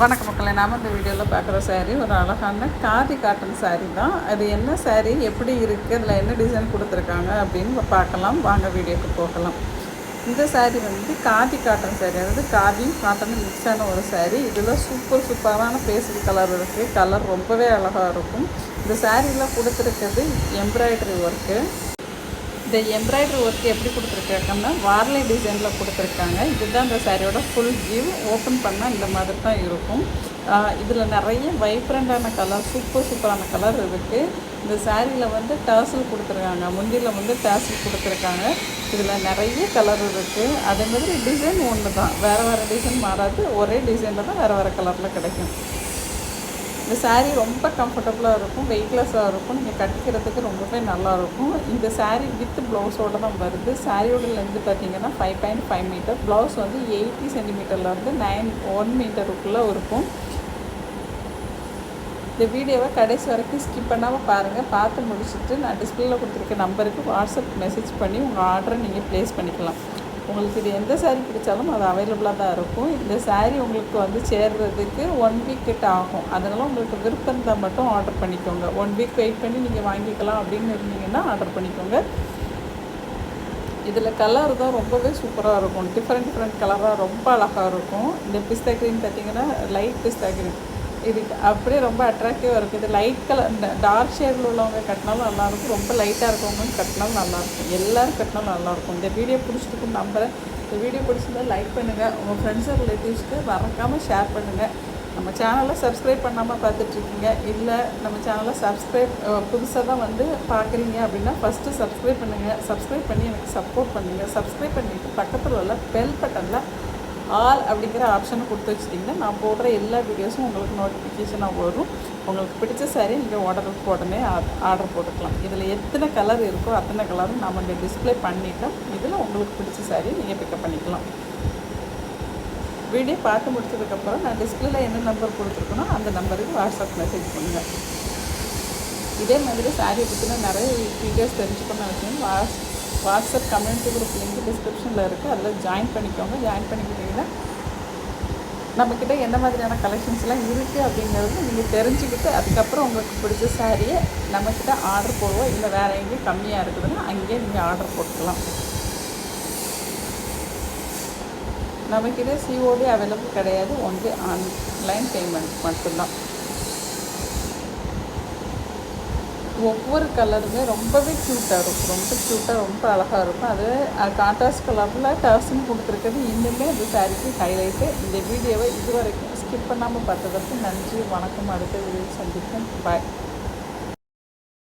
வணக்க மக்களை நாம் இந்த வீடியோவில் பார்க்குற சாரீ ஒரு அழகான காதி காட்டன் சாரீ தான். அது என்ன சாரீ எப்படி இருக்குது அதில் என்ன டிசைன் கொடுத்துருக்காங்க அப்படின்னு பார்க்கலாம். வாங்க வீடியோக்கு போகலாம். இந்த சாரீ வந்து காதி காட்டன் சாரீ அதாவது காதியும் காட்டனும் மிக்ஸ் ஆன ஒரு சாரீ இதில் சூப்பர் சூப்பரான பேசிக் கலர் இருக்குது கலர் ரொம்பவே அழகாக இருக்கும். இந்த சாரியில் கொடுத்துருக்கிறது எம்ப்ராய்டரி ஒர்க்கு இந்த எம்ப்ராய்டரி ஒர்க் எப்படி கொடுத்துருக்காங்கன்னா வார்லி டிசைனில் கொடுத்துருக்காங்க. இதுதான் இந்த சாரியோட ஃபுல் வியூ ஓப்பன் பண்ணால் இந்த மாதிரி தான் இருக்கும். இதில் நிறைய வைப்ரண்டான கலர் சூப்பர் சூப்பரான கலர் இருக்குது இந்த சாரியில் வந்து டேசல் கொடுத்துருக்காங்க. முந்தியில் வந்து டேர்சல் கொடுத்துருக்காங்க. இதில் நிறைய கலர் இருக்குது அதே மாதிரி டிசைன் ஒன்று தான் வேறு வேறு டிசைன் மாறாது. ஒரே டிசைனில் தான் வேறு வேறு கலரில் கிடைக்கும். இந்த சாரீ ரொம்ப கம்ஃபர்டபுளாக இருக்கும் வெயிட்லெஸ்ஸாக இருக்கும். நீங்கள் கட்டிக்கிறதுக்கு ரொம்பவே நல்லாயிருக்கும். இந்த சாரீ வித் ப்ளவுஸோடு தான் வருது. சாரியோட லென்த்து பார்த்தீங்கன்னா five point five metre blouse வந்து எயிட்டி சென்டிமீட்டர்லேருந்து நைன் ஒன் மீட்டருக்குள்ளே இருக்கும். இந்த வீடியோவை கடைசி வரைக்கும் ஸ்கிப் பண்ணாமல் பாருங்கள் பார்த்து முடிச்சுட்டு நான் டிஸ்பிளேல கொடுத்துருக்க நம்பருக்கு வாட்ஸ்அப் மெசேஜ் பண்ணி உங்கள் ஆர்டரை நீங்கள் ப்ளேஸ் பண்ணிக்கலாம். உங்களுக்கு இது எந்த சாரீ பிடிச்சாலும் அது அவைலபிளாக தான் இருக்கும். இந்த சாரீ உங்களுக்கு வந்து சேர்றதுக்கு ஒன் வீக் கிட்ட ஆகும். அதனால் உங்களுக்கு விருப்பம் மட்டும் ஆர்டர் பண்ணிக்கோங்க. ஒன் வீக் வெயிட் பண்ணி நீங்கள் வாங்கிக்கலாம் அப்படின்னு இருந்தீங்கன்னா ஆர்டர் பண்ணிக்கோங்க. இதில் கலர் தான் ரொம்பவே சூப்பராக இருக்கும். டிஃப்ரெண்ட் டிஃப்ரெண்ட் கலராக ரொம்ப அழகாக இருக்கும். இந்த பிஸ்தா க்ரீன் பார்த்தீங்கன்னா லைட் பிஸ்தா க்ரீன் இதுக்கு அப்படியே ரொம்ப அட்ராக்டிவாக இருக்குது. இது லைட் கலர் டார்க் ஷேடில் உள்ளவங்க கட்டினாலும் நல்லாயிருக்கும் ரொம்ப லைட்டாக இருக்கவங்க கட்டினாலும் நல்லாயிருக்கும் எல்லோரும் கட்டினாலும் நல்லாயிருக்கும் இந்த வீடியோ பிடிச்சிருக்கும் நம்புகிறேன் இந்த வீடியோ பிடிச்சிருந்தா லைக் பண்ணுங்கள் உங்கள் ஃப்ரெண்ட்ஸு ரிலேட்டிவ்ஸ்க்கு மறக்காமல் ஷேர் பண்ணுங்கள் நம்ம சேனலை சப்ஸ்கிரைப் பண்ணாமல் பார்த்துட்ருக்கீங்க. இல்லை நம்ம சேனலை சப்ஸ்கிரைப் புதுசாக தான் வந்து பார்க்குறீங்க அப்படின்னா ஃபஸ்ட்டு சப்ஸ்கிரைப் பண்ணுங்கள் சப்ஸ்கிரைப் பண்ணி எனக்கு சப்போர்ட் பண்ணுங்கள் சப்ஸ்கிரைப் பண்ணிவிட்டு பக்கத்தில் உள்ள பெல் பட்டனில் ஆல் அப்படிங்கிற ஆப்ஷனை கொடுத்து வச்சிட்டிங்கன்னா நான் போடுற எல்லா வீடியோஸும் உங்களுக்கு நோட்டிஃபிகேஷனாக வரும். உங்களுக்கு பிடிச்ச சாரீ நீங்கள் ஆர்டருக்கு உடனே ஆர்டர் போட்டுக்கலாம். இதில் எத்தனை கலர் இருக்கோ அத்தனை கலரும் நம்ம இங்கே டிஸ்பிளே பண்ணிவிட்டோம் இதில் உங்களுக்கு பிடிச்ச சாரீ நீங்கள் பிக்கப் பண்ணிக்கலாம். வீடியோ பார்த்து முடிச்சதுக்கப்புறம் நான் டிஸ்பிளேல என்ன நம்பர் கொடுத்துருக்கனோ அந்த நம்பருக்கு வாட்ஸ்அப் மெசேஜ் பண்ணுங்கள் இதே மாதிரி சாரியை பற்றின நிறைய வீடியோஸ் தெரிஞ்சுக்கணும்னு வச்சுக்கோங்க Whats WhatsApp community group link டிஸ்கிரிப்ஷனில் இருக்குது அதில் ஜாயின் பண்ணிக்கோங்க. ஜாயின் பண்ணிக்கிட்டிங்கன்னா நம்மக்கிட்ட எந்த மாதிரியான கலெக்ஷன்ஸ்லாம் இருக்குது அப்படிங்கிறது நீங்கள் தெரிஞ்சுக்கிட்டு அதுக்கப்புறம் உங்களுக்கு பிடிச்ச சாரியை நம்மக்கிட்ட ஆர்டர் போடுவோம் இல்லை வேறு எங்கேயும் கம்மியாக இருக்குதுன்னா அங்கேயே நீங்கள் ஆர்டர் போட்டுக்கலாம். நமக்கிட்ட சிஓடி அவைலபிள் கிடையாது. ஒன்லி ஆன்லைன் பேமெண்ட் மட்டும்தான். ஒவ்வொரு கலருமே ரொம்பவே க்யூட்டாக இருக்கும். ரொம்ப க்யூட்டாக ரொம்ப அழகாக இருக்கும். அது கான்ட்ராஸ்ட் கலரில் டர்ஸ்ன்னு கொடுத்துருக்கிறது. இன்னுமே அந்த சாரிக்கு ஹைலைட்டு இந்த வீடியோவை இது வரைக்கும் ஸ்கிப் பண்ணாமல் பார்த்ததற்கு நன்றி. வணக்கம். அடுத்த வீடியோ சந்திப்போம். பாய்